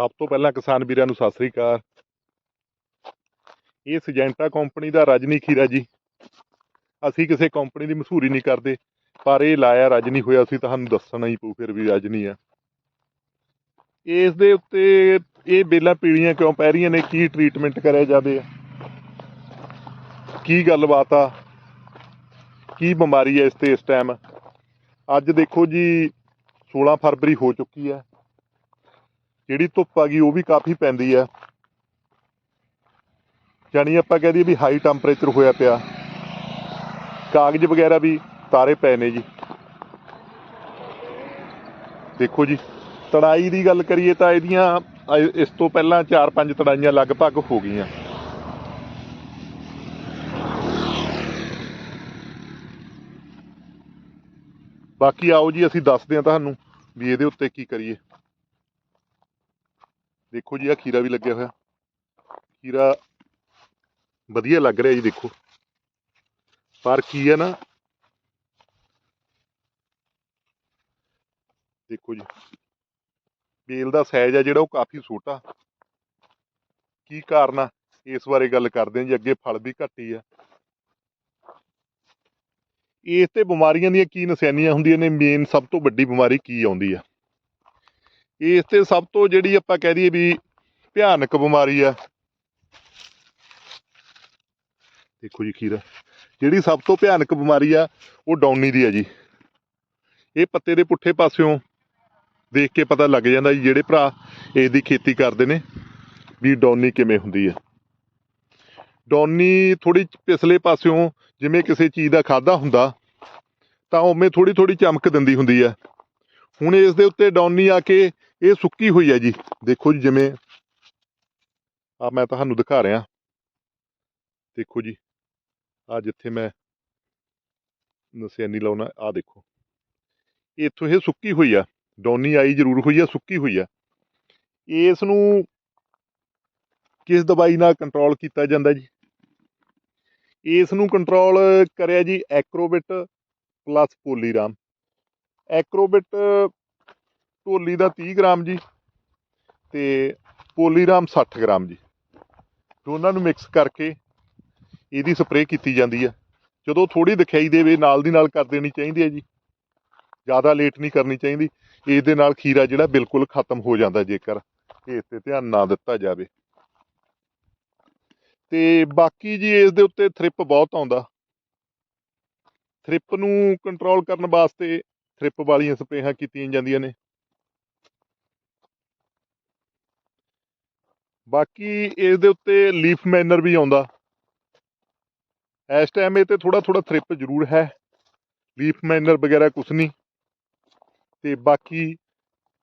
ਸਭ ਤੋਂ ਪਹਿਲਾਂ ਕਿਸਾਨ ਵੀਰਾਂ ਨੂੰ ਸਤਿ ਸ੍ਰੀ ਅਕਾਲ। ਇਹ ਸਜੈਂਟਾ ਕੰਪਨੀ ਦਾ ਰਜਨੀ ਖੀਰਾ ਜੀ। ਅਸੀਂ ਕਿਸੇ ਕੰਪਨੀ ਦੀ ਮਸ਼ਹੂਰੀ ਨਹੀਂ ਕਰਦੇ, ਪਰ ਇਹ ਲਾਇਆ ਰਜਨੀ ਹੋਇਆ ਸੀ, ਤੁਹਾਨੂੰ ਦੱਸਣਾ ਹੀ ਪਊ ਫਿਰ ਵੀ ਰਜਨੀ ਆ। ਇਸ ਦੇ ਉੱਤੇ ਇਹ ਬੇਲਾਂ ਪੀੜੀਆਂ ਕਿਉਂ ਪੈ ਰਹੀਆਂ ਨੇ, ਕੀ ਟ੍ਰੀਟਮੈਂਟ ਕਰਿਆ ਜਾਵੇ? ਕੀ ਗੱਲਬਾਤ ਆ? ਕੀ ਬਿਮਾਰੀ ਹੈ ਇਸ ਤੇ ਇਸ ਟਾਈਮ ਅੱਜ ਦੇਖੋ ਜੀ 16 ਫਰਵਰੀ ਹੋ ਚੁੱਕੀ ਹੈ ਜਿਹੜੀ ਧੁੱਪ ਆ ਗਈ, ਉਹ ਵੀ ਕਾਫੀ ਪੈਂਦੀ ਆ। ਜਾਣੀ ਆਪਾਂ ਕਹਿ ਦਈਏ ਵੀ ਹਾਈ ਟੈਂਪਰੇਚਰ ਹੋਇਆ ਪਿਆ। ਕਾਗਜ਼ ਵਗੈਰਾ ਵੀ ਤਾਰੇ ਪਏ ਨੇ ਜੀ। ਦੇਖੋ ਜੀ ਤੜਾਈ ਦੀ ਗੱਲ ਕਰੀਏ ਤਾਂ ਇਹਦੀਆਂ ਅ- ਇਸ ਤੋਂ ਪਹਿਲਾਂ 4-5 ਤੜਾਈਆਂ ਲਗਭਗ ਹੋ ਗਈਆਂ। ਬਾਕੀ ਆਓ ਜੀ, ਅਸੀਂ ਦੱਸਦੇ ਹਾਂ ਤੁਹਾਨੂੰ ਵੀ ਇਹਦੇ ਉੱਤੇ ਕੀ ਕਰੀਏ। ਦੇਖੋ ਜੀ ਆ ਖੀਰਾ ਵੀ ਲੱਗਿਆ ਹੋਇਆ। ਖੀਰਾ ਵਧੀਆ ਲੱਗ ਰਿਹਾ ਜੀ, ਦੇਖੋ। ਪਰ ਕੀ ਹੈ ਨਾ, ਦੇਖੋ ਜੀ, ਬੇਲ ਦਾ ਸਾਈਜ਼ ਆ ਜਿਹੜਾ, ਉਹ ਕਾਫੀ ਛੋਟਾ। ਕੀ ਕਾਰਨ ਆ? ਇਸ ਬਾਰੇ ਗੱਲ ਕਰਦੇ ਹਾਂ ਜੀ, ਅੱਗੇ ਫਲ ਵੀ ਘੱਟ ਹੀ ਆ। ਇਸ ਤੇ ਬਿਮਾਰੀਆਂ ਦੀਆਂ ਕੀ ਨਿਸ਼ਾਨੀਆਂ ਹੁੰਦੀਆਂ ਨੇ? ਮੇਨ ਸਭ ਤੋਂ ਵੱਡੀ ਬਿਮਾਰੀ ਕੀ ਆਉਂਦੀ ਆ? ਇਸ ਤੇ ਸਭ ਤੋਂ ਜਿਹੜੀ ਆਪਾਂ ਕਹਿ ਦਈਏ ਵੀ ਭਿਆਨਕ ਬਿਮਾਰੀ ਆ। ਦੇਖੋ ਜੀ ਖੀਰਾ, ਜਿਹੜੀ ਸਭ ਤੋਂ ਭਿਆਨਕ ਬਿਮਾਰੀ ਆ, ਉਹ ਡੌਨੀ ਦੀ ਆ ਜੀ। ਇਹ ਪੱਤੇ ਦੇ ਪੁੱਠੇ ਪਾਸਿਓਂ ਦੇਖ ਕੇ ਪਤਾ ਲੱਗ ਜਾਂਦਾ ਜੀ ਜਿਹੜੇ ਭਰਾ ਇਸ ਦੀ ਖੇਤੀ ਕਰਦੇ ਨੇ ਵੀ ਡੌਨੀ ਕਿਵੇਂ ਹੁੰਦੀ ਆ। ਡੌਨੀ ਥੋੜੀ ਪਿਛਲੇ ਪਾਸਿਓਂ ਜਿਵੇਂ ਕਿਸੇ ਚੀਜ਼ ਦਾ ਖਾਦਾ ਹੁੰਦਾ, ਤਾਂ ਉਵੇਂ ਥੋੜੀ ਥੋੜੀ ਚਮਕ ਦਿੰਦੀ ਹੁੰਦੀ ਆ। ਹੁਣ ਇਸ ਦੇ ਉੱਤੇ ਡੌਨੀ ਆ ਕੇ ਇਹ ਸੁੱਕੀ ਹੋਈ ਹੈ ਜੀ। ਦੇਖੋ ਜੀ ਜਿਵੇਂ ਆ ਮੈਂ ਤੁਹਾਨੂੰ ਦਿਖਾ ਰਿਹਾ। ਦੇਖੋ ਜੀ, ਆ ਜਿੱਥੇ ਮੈਂ ਨਿਸ਼ਾਨੀ ਲਾਉਣਾ, ਆ ਦੇਖੋ। ਇੱਥੋਂ ਇਹ ਸੁੱਕੀ ਹੋਈ ਆ। ਡੌਨੀ ਆਈ ਜ਼ਰੂਰ ਹੋਈ ਆ, ਸੁੱਕੀ ਹੋਈ ਆ। ਇਸ ਨੂੰ ਕਿਸ ਦਵਾਈ ਨਾਲ ਕੰਟਰੋਲ ਕੀਤਾ ਜਾਂਦਾ ਜੀ? ਇਸ ਨੂੰ ਕੰਟਰੋਲ ਕਰਿਆ ਜੀ ਐਕਰੋਬਿਟ ਪਲੱਸ ਪੋਲੀਰਾਮ ਐਕਰੋਬਿਟ ਢੋਲੀ ਦਾ 30 ਗ੍ਰਾਮ ਜੀ ਤੇ ਪੋਲੀਰਾਮ 60 ਗ੍ਰਾਮ ਜੀ। ਦੋਨਾਂ ਨੂੰ ਮਿਕਸ ਕਰਕੇ ਇਹਦੀ ਸਪਰੇਅ ਕੀਤੀ ਜਾਂਦੀ ਹੈ ਜਦੋਂ ਥੋੜੀ ਦਿਖਾਈ ਦੇਵੇ, ਨਾਲ ਦੀ ਨਾਲ ਕਰ ਦੇਣੀ ਚਾਹੀਦੀ ਹੈ ਜੀ। ਜ਼ਿਆਦਾ ਲੇਟ ਨਹੀਂ ਕਰਨੀ ਚਾਹੀਦੀ। ਇਸ ਦੇ ਨਾਲ ਖੀਰਾ ਜਿਹੜਾ ਬਿਲਕੁਲ ਖਤਮ ਹੋ ਜਾਂਦਾ ਜੇਕਰ ਇਸ ਤੇ ਧਿਆਨ ਨਾ ਦਿੱਤਾ ਜਾਵੇ। ਤੇ ਬਾਕੀ ਜੀ ਇਸ ਦੇ ਉੱਤੇ ਥ੍ਰਿਪ ਬਹੁਤ ਆਉਂਦਾ। ਥ੍ਰਿਪ ਨੂੰ ਕੰਟਰੋਲ ਕਰਨ ਵਾਸਤੇ ਥ੍ਰਿਪ ਵਾਲੀਆਂ ਸਪਰੇਹਾਂ ਕੀਤੀਆਂ ਜਾਂਦੀਆਂ ਨੇ। ਬਾਕੀ ਇਸ ਦੇ ਉੱਤੇ ਲੀਫ ਮੈਨਰ ਵੀ ਆਉਂਦਾ। ਇਸ ਟਾਈਮ ਇਹ ਤੇ ਥੋੜਾ ਥੋੜਾ ਥ੍ਰਿਪ ਜ਼ਰੂਰ ਹੈ। ਲੀਫ ਮੈਨਰ ਵਗੈਰਾ ਕੁਛ ਨਹੀਂ ਤੇ ਬਾਕੀ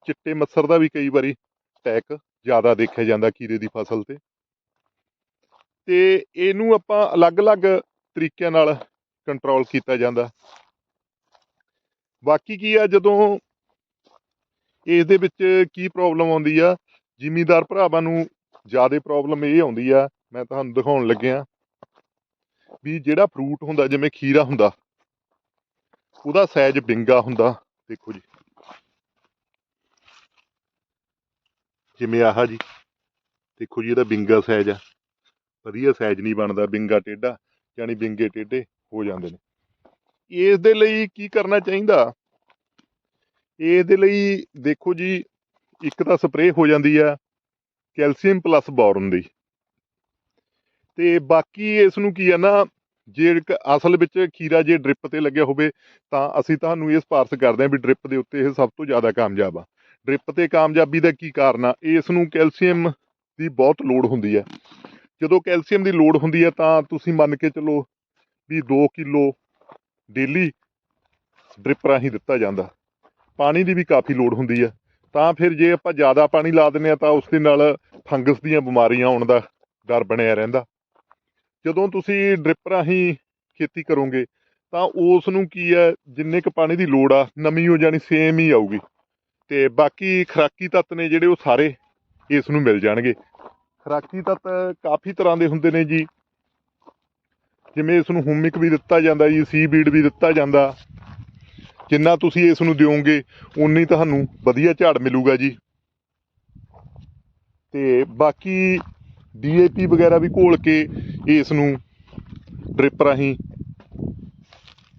ਚਿੱਟੇ ਮੱਛਰ ਦਾ ਵੀ ਕਈ ਵਾਰੀ ਅਟੈਕ ਜ਼ਿਆਦਾ ਦੇਖਿਆ ਜਾਂਦਾ ਕੀੜੇ ਦੀ ਫਸਲ ਤੇ। ਤੇ ਇਹਨੂੰ ਆਪਾਂ ਅਲੱਗ-ਅਲੱਗ ਤਰੀਕਿਆਂ ਨਾਲ ਕੰਟਰੋਲ ਕੀਤਾ ਜਾਂਦਾ। ਬਾਕੀ ਕੀ ਆ, ਜਦੋਂ ਇਸ ਦੇ ਵਿੱਚ ਕੀ ਪ੍ਰੋਬਲਮ ਆਉਂਦੀ ਆ, ਜ਼ਿਮੀਦਾਰ ਭਰਾਵਾਂ ਨੂੰ ਜ਼ਿਆਦਾ ਪ੍ਰੋਬਲਮ ਇਹ ਆਉਂਦੀ ਆ, ਮੈਂ ਤੁਹਾਨੂੰ ਦਿਖਾਉਣ ਲੱਗਿਆ ਵੀ ਜਿਹੜਾ ਫਰੂਟ ਹੁੰਦਾ, ਜਿਵੇਂ ਖੀਰਾ ਹੁੰਦਾ, ਉਹਦਾ ਸਾਈਜ਼ ਬਿੰਗਾ ਹੁੰਦਾ, ਦੇਖੋ ਜੀ। ਜਿਵੇਂ ਆਹ ਜੀ, ਦੇਖੋ ਜੀ, ਇਹਦਾ ਬਿੰਗਾ ਸਾਈਜ਼ ਆ। ਵਧੀਆ ਸਾਈਜ਼ ਨਹੀਂ ਬਣਦਾ, ਬਿੰਗਾ ਟੇਢਾ, ਯਾਨੀ ਬਿੰਗੇ ਟੇਢੇ ਹੋ ਜਾਂਦੇ ਨੇ। ਇਸ ਦੇ ਲਈ ਕੀ ਕਰਨਾ ਚਾਹੀਦਾ? ਇਸ ਦੇ ਲਈ ਦੇਖੋ ਜੀ, ਇੱਕ ਤਾਂ ਸਪਰੇਅ ਹੋ ਜਾਂਦੀ ਆ ਕੈਲਸ਼ੀਅਮ ਪਲੱਸ ਬੋਰਨ ਦੀ ਤੇ ਬਾਕੀ ਇਸ ਨੂੰ ਕੀ ਹੈ ਨਾ, ਜੇ ਅਸਲ ਵਿੱਚ ਖੀਰਾ ਜੇ ਡ੍ਰਿਪ ਤੇ ਲੱਗਿਆ ਹੋਵੇ, ਤਾਂ ਅਸੀਂ ਤੁਹਾਨੂੰ ਇਹ ਸਿਫਾਰਸ਼ ਕਰਦੇ ਹਾਂ ਵੀ ਡ੍ਰਿਪ ਦੇ ਉੱਤੇ ਇਹ ਸਭ ਤੋਂ ਜ਼ਿਆਦਾ ਕਾਮਯਾਬ ਆ। ਡ੍ਰਿਪ ਤੇ ਕਾਮਯਾਬੀ ਦਾ ਕੀ ਕਾਰਨ ਆ? ਇਸ ਨੂੰ ਕੈਲਸ਼ੀਅਮ ਦੀ ਬਹੁਤ ਲੋੜ ਹੁੰਦੀ ਹੈ ਜਦੋਂ ਕੈਲਸ਼ੀਅਮ ਦੀ ਲੋੜ ਹੁੰਦੀ ਹੈ ਤਾਂ ਤੁਸੀਂ ਮੰਨ ਕੇ ਚੱਲੋ ਵੀ 2 ਕਿਲੋ ਡੇਲੀ ਡ੍ਰਿਪ ਰਾਹੀਂ ਦਿੱਤਾ ਜਾਂਦਾ। ਪਾਣੀ ਦੀ ਵੀ ਕਾਫੀ ਲੋੜ ਹੁੰਦੀ ਹੈ ਤਾਂ ਫਿਰ ਜੇ ਆਪਾਂ ਜ਼ਿਆਦਾ ਪਾਣੀ ਲਾ ਦਿੰਦੇ ਆ ਤਾਂ ਉਸ ਦੇ ਨਾਲ ਫੰਗਸ ਦੀਆਂ ਬਿਮਾਰੀਆਂ ਆਉਣ ਦਾ ਡਰ ਬਣਿਆ ਰਹਿੰਦਾ। ਜਦੋਂ ਤੁਸੀਂ ਡ੍ਰਿਪ ਰਾਹੀਂ ਖੇਤੀ ਕਰੋਗੇ ਤਾਂ ਉਸ ਨੂੰ ਕੀ ਹੈ, ਜਿੰਨੇ ਕੁ ਪਾਣੀ ਦੀ ਲੋੜ ਆ, ਨਮੀ ਹੋ ਜਾਣੀ ਸੇਮ ਹੀ ਆਊਗੀ। ਤੇ ਬਾਕੀ ਖਰਾਕੀ ਤੱਤ ਨੇ ਜਿਹੜੇ ਉਹ ਸਾਰੇ ਇਸ ਨੂੰ ਮਿਲ ਜਾਣਗੇ। ਖਰਾਕੀ ਤੱਤ ਕਾਫੀ ਤਰ੍ਹਾਂ ਦੇ ਹੁੰਦੇ ਨੇ ਜੀ। ਜਿਵੇਂ ਇਸ ਨੂੰ ਹੁਮਿਕ ਵੀ ਦਿੱਤਾ ਜਾਂਦਾ ਜੀ ਸੀ ਬੀਡ ਵੀ ਦਿੱਤਾ ਜਾਂਦਾ। ਜਿੰਨਾ ਤੁਸੀਂ ਇਸ ਨੂੰ ਦਿਓਗੇ ਉਨੀ ਤੁਹਾਨੂੰ ਵਧੀਆ ਝਾੜ ਮਿਲੂਗਾ ਜੀ। ਤੇ ਬਾਕੀ ਡੀਏਪੀ ਵਗੈਰਾ ਵੀ ਘੋਲ ਕੇ ਇਸ ਨੂੰ ਡ੍ਰਿਪ ਰਾਹੀਂ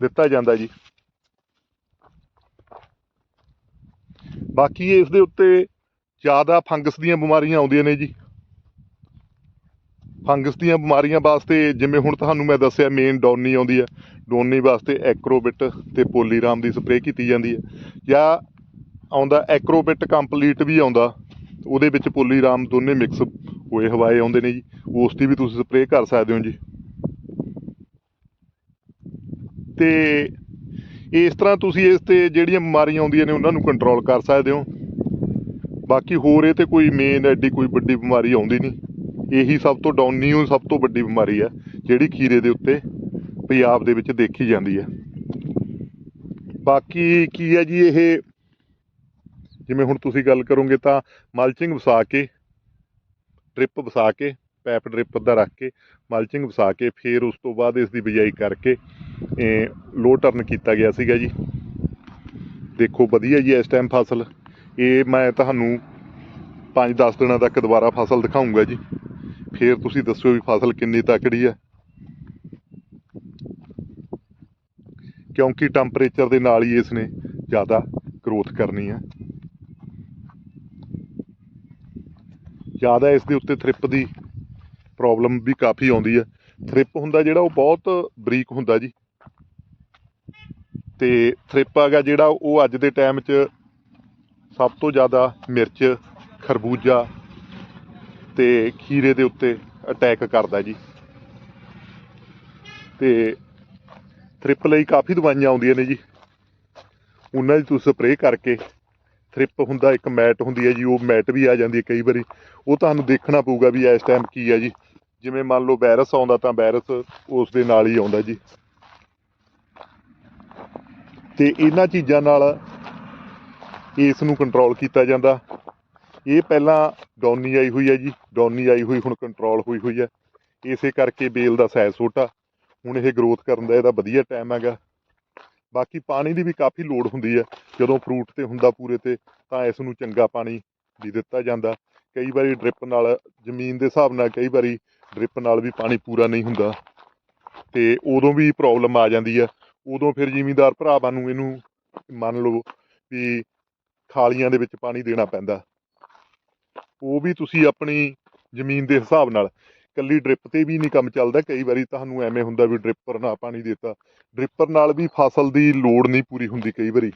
ਦਿੱਤਾ ਜਾਂਦਾ ਜੀ। ਬਾਕੀ ਇਸ ਦੇ ਉੱਤੇ ਜ਼ਿਆਦਾ ਫੰਗਸ ਦੀਆਂ ਬਿਮਾਰੀਆਂ ਆਉਂਦੀਆਂ ਨੇ ਜੀ। ਫੰਗਸ ਦੀਆਂ ਬਿਮਾਰੀਆਂ ਵਾਸਤੇ, ਜਿਵੇਂ ਹੁਣ ਤੁਹਾਨੂੰ ਮੈਂ ਦੱਸਿਆ ਮੇਨ ਡੋਨੀ ਆਉਂਦੀ ਹੈ। ਡੋਨੀ ਵਾਸਤੇ ਐਕਰੋਬਿਟ ਤੇ ਪੋਲੀਰਾਮ ਦੀ ਸਪਰੇਅ ਕੀਤੀ ਜਾਂਦੀ ਹੈ। ਜਾਂ ਆਉਂਦਾ ਐਕਰੋਬਿਟ ਕੰਪਲੀਟ ਵੀ ਆਉਂਦਾ, ਉਹਦੇ ਵਿੱਚ ਪੋਲੀਰਾਮ ਦੋਨੇ ਮਿਕਸ ਹੋਏ, ਹਵਾਏ ਆਉਂਦੇ ਨੇ ਜੀ। ਉਸ ਦੀ ਵੀ ਤੁਸੀਂ ਸਪਰੇਅ ਕਰ ਸਕਦੇ ਹੋ ਜੀ। ਤੇ ਇਸ ਤਰ੍ਹਾਂ ਤੁਸੀਂ ਇਸ ਤੇ ਜਿਹੜੀਆਂ ਬਿਮਾਰੀਆਂ ਆਉਂਦੀਆਂ ਨੇ, ਉਹਨਾਂ ਨੂੰ ਕੰਟਰੋਲ ਕਰ ਸਕਦੇ ਹੋ। ਬਾਕੀ ਹੋਰ ਇਹ ਤੇ ਕੋਈ ਮੇਨ ਐਡੀ ਕੋਈ ਵੱਡੀ ਬਿਮਾਰੀ ਆਉਂਦੀ ਨਹੀਂ। ਇਹੀ ਸਭ ਤੋਂ ਡਾਊਨੀ ਉਹ ਸਭ ਤੋਂ ਵੱਡੀ ਬਿਮਾਰੀ ਹੈ, ਜਿਹੜੀ ਖੀਰੇ ਦੇ ਉੱਤੇ ਪੰਜਾਬ ਦੇ ਵਿੱਚ ਦੇਖੀ ਜਾਂਦੀ ਹੈ। ਬਾਕੀ ਕੀ ਹੈ ਜੀ ਇਹ? ਜਿਵੇਂ ਹੁਣ ਤੁਸੀਂ ਗੱਲ ਕਰੋਗੇ ਤਾਂ ਮਲਚਿੰਗ ਵਸਾ ਕੇ ਡ੍ਰਿਪ ਵਸਾ ਕੇ ਪੈਪ ਡ੍ਰਿਪ ਅੱਧਾ ਰੱਖ ਕੇ ਮਲਚਿੰਗ ਵਸਾ ਕੇ, ਫਿਰ ਉਸ ਤੋਂ ਬਾਅਦ ਇਸ ਦੀ ਬਿਜਾਈ ਕਰਕੇ, ਇਹ ਲੋ ਟਰਨ ਕੀਤਾ ਗਿਆ ਸੀਗਾ ਜੀ। ਦੇਖੋ ਵਧੀਆ ਜੀ ਇਸ ਟਾਈਮ ਫਸਲ। ਇਹ ਮੈਂ ਤੁਹਾਨੂੰ 5-10 ਦਿਨਾਂ ਤੱਕ ਦੁਬਾਰਾ ਫਸਲ ਦਿਖਾਉਂਗਾ ਜੀ। ਫਿਰ ਤੁਸੀਂ ਦੱਸਿਓ ਵੀ ਫਸਲ ਕਿੰਨੀ ਤਕੜੀ ਹੈ। ਕਿਉਂਕਿ ਟੈਂਪਰੇਚਰ ਦੇ ਨਾਲ ਹੀ ਇਸ ਨੇ ਜ਼ਿਆਦਾ ਗਰੋਥ ਕਰਨੀ ਹੈ। ਜ਼ਿਆਦਾ ਇਸ ਦੇ ਉੱਤੇ ਥ੍ਰਿਪ ਦੀ ਪ੍ਰੋਬਲਮ ਵੀ ਕਾਫੀ ਆਉਂਦੀ ਹੈ। ਥ੍ਰਿਪ ਹੁੰਦਾ ਜਿਹੜਾ ਉਹ ਬਹੁਤ ਬਰੀਕ ਹੁੰਦਾ ਜੀ। ਤੇ ਥ੍ਰਿਪ ਹੈਗਾ ਜਿਹੜਾ ਉਹ ਅੱਜ ਦੇ ਟਾਈਮ 'ਚ ਸਭ ਤੋਂ ਜ਼ਿਆਦਾ ਮਿਰਚ, ਖਰਬੂਜਾ ਤੇ ਖੀਰੇ ਦੇ ਉੱਤੇ ਅਟੈਕ ਕਰਦਾ ਜੀ। ਤੇ ਥ੍ਰਿਪ ਲਈ ਕਾਫੀ ਦਵਾਈਆਂ ਆਉਂਦੀਆਂ ਨੇ ਜੀ। ਉਹਨਾਂ ਦੀ ਤੁਸੀਂ ਸਪਰੇਅ ਕਰਕੇ ਥ੍ਰਿਪ ਹੁੰਦਾ, ਇੱਕ ਮੈਟ ਹੁੰਦੀ ਹੈ ਜੀ, ਉਹ ਮੈਟ ਵੀ ਆ ਜਾਂਦੀ ਹੈ ਕਈ ਵਾਰੀ। ਉਹ ਤੁਹਾਨੂੰ ਦੇਖਣਾ ਪਊਗਾ ਵੀ ਇਸ ਟਾਈਮ ਕੀ ਹੈ ਜੀ। ਜਿਵੇਂ ਮੰਨ ਲਓ ਵਾਇਰਸ ਆਉਂਦਾ ਤਾਂ ਵਾਇਰਸ ਉਸ ਦੇ ਨਾਲ ਹੀ ਆਉਂਦਾ ਜੀ। ਤੇ ਇਹਨਾਂ ਚੀਜ਼ਾਂ ਨਾਲ ਇਸ ਨੂੰ ਕੰਟਰੋਲ ਕੀਤਾ ਜਾਂਦਾ। ਇਹ ਪਹਿਲਾਂ ਡੌਨੀ ਆਈ ਹੋਈ ਹੈ ਜੀ ਡੌਨੀ ਆਈ ਹੋਈ, ਹੁਣ ਕੰਟਰੋਲ ਹੋਈ ਹੋਈ ਹੈ। ਇਸੇ ਕਰਕੇ ਬੇਲ ਦਾ ਸਾਈਜ਼ ਛੋਟਾ। ਹੁਣ ਇਹ ਗਰੋਥ ਕਰਨ ਦਾ ਇਹਦਾ ਵਧੀਆ ਟਾਈਮ ਹੈਗਾ। ਬਾਕੀ ਪਾਣੀ ਦੀ ਵੀ ਕਾਫੀ ਲੋੜ ਹੁੰਦੀ ਹੈ। ਜਦੋਂ ਫਰੂਟ ਤੇ ਹੁੰਦਾ ਪੂਰੇ ਤੇ, ਤਾਂ ਇਸ ਨੂੰ ਚੰਗਾ ਪਾਣੀ ਵੀ ਦਿੱਤਾ ਜਾਂਦਾ। ਕਈ ਵਾਰੀ ਡ੍ਰਿਪ ਨਾਲ, ਜ਼ਮੀਨ ਦੇ ਹਿਸਾਬ ਨਾਲ ਕਈ ਵਾਰੀ ਡ੍ਰਿਪ ਨਾਲ ਵੀ ਪਾਣੀ ਪੂਰਾ ਨਹੀਂ ਹੁੰਦਾ। ਤੇ ਉਦੋਂ ਵੀ ਪ੍ਰੋਬਲਮ ਆ ਜਾਂਦੀ ਹੈ। ਉਦੋਂ ਫਿਰ ਜ਼ਿਮੀਂਦਾਰ ਭਰਾਵਾਂ ਨੂੰ ਇਹਨੂੰ ਮੰਨ ਲਓ ਵੀ ਖਾਲੀਆਂ ਦੇ ਵਿੱਚ ਪਾਣੀ ਦੇਣਾ ਪੈਂਦਾ। ਉਹ ਵੀ ਤੁਸੀਂ ਆਪਣੀ ਜ਼ਮੀਨ ਦੇ ਹਿਸਾਬ ਨਾਲ ਕੱਲੀ ਡ੍ਰਿਪ ਤੇ ਵੀ ਨਹੀਂ ਕੰਮ ਚੱਲਦਾ, ਕਈ ਵਾਰੀ ਤੁਹਾਨੂੰ ਐਵੇਂ ਹੁੰਦਾ ਵੀ ਡ੍ਰਿਪਰ ਨਾਲ ਪਾਣੀ ਦਿੱਤਾ। ਡ੍ਰਿਪਰ ਨਾਲ ਵੀ ਫਸਲ ਦੀ ਲੋੜ ਨਹੀਂ ਪੂਰੀ ਹੁੰਦੀ ਕਈ ਵਾਰੀ।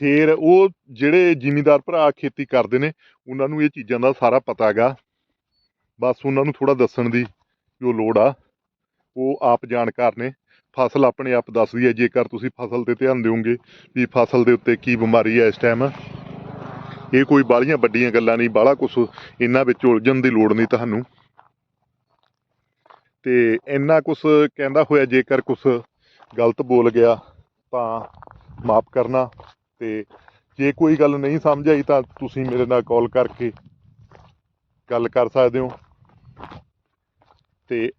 ਫਿਰ ਉਹ ਜਿਹੜੇ ਜ਼ਿਮੀਂਦਾਰ ਭਰਾ ਖੇਤੀ ਕਰਦੇ ਨੇ, ਉਹਨਾਂ ਨੂੰ ਇਹ ਚੀਜ਼ਾਂ ਦਾ ਸਾਰਾ ਪਤਾ ਹੈਗਾ। ਬਸ ਉਹਨਾਂ ਨੂੰ ਥੋੜਾ ਦੱਸਣ ਦੀ ਜੋ ਲੋੜ ਆ, ਉਹ ਆਪ ਜਾਣਕਾਰ ਨੇ। ਫਸਲ ਆਪਣੇ ਆਪ ਦੱਸਦੀ ਹੈ, ਜੇਕਰ ਤੁਸੀਂ ਫਸਲ ਤੇ ਧਿਆਨ ਦਿਓਗੇ ਵੀ ਫਸਲ ਦੇ ਉੱਤੇ ਕੀ ਬਿਮਾਰੀ ਹੈ ਇਸ ਟਾਈਮ ਇਹ ਕੋਈ ਬਾਹਲੀਆਂ ਵੱਡੀਆਂ ਗੱਲਾਂ ਨਹੀਂ, ਬਾਹਲਾ ਕੁਝ ਇਹਨਾਂ ਵਿੱਚ ਉਲਝਣ ਦੀ ਲੋੜ ਨਹੀਂ ਤੁਹਾਨੂੰ। ਤੇ ਇੰਨਾ ਕੁਝ ਕਹਿੰਦਾ ਹੋਇਆ, ਜੇਕਰ ਕੁਝ ਗਲਤ ਬੋਲ ਗਿਆ, ਤਾਂ ਮਾਫ ਕਰਨਾ। ਤੇ ਜੇ ਕੋਈ ਗੱਲ ਨਹੀਂ ਸਮਝ ਆਈ, ਤਾਂ ਤੁਸੀਂ ਮੇਰੇ ਨਾਲ ਕਾਲ ਕਰਕੇ ਗੱਲ ਕਰ ਸਕਦੇ ਹੋ। ਤੇ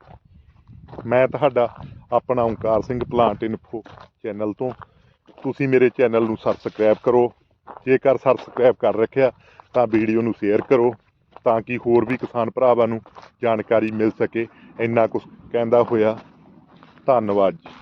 ਮੈਂ ਤੁਹਾਡਾ ਆਪਣਾ Onkar Singh plant info channel ਤੋਂ, ਤੁਸੀਂ ਮੇਰੇ ਚੈਨਲ ਨੂੰ ਸਬਸਕ੍ਰਾਈਬ ਕਰੋ। ਜੇਕਰ ਸਬਸਕ੍ਰਾਈਬ ਕਰ ਰੱਖਿਆ, ਤਾਂ ਵੀਡੀਓ ਨੂੰ ਸ਼ੇਅਰ ਕਰੋ, ਤਾਂ ਕਿ ਹੋਰ ਵੀ ਕਿਸਾਨ ਭਰਾਵਾਂ ਨੂੰ ਜਾਣਕਾਰੀ ਮਿਲ ਸਕੇ। ਇੰਨਾ ਕੁਝ ਕਹਿੰਦਾ ਹੋਇਆ, ਧੰਨਵਾਦ ਜੀ।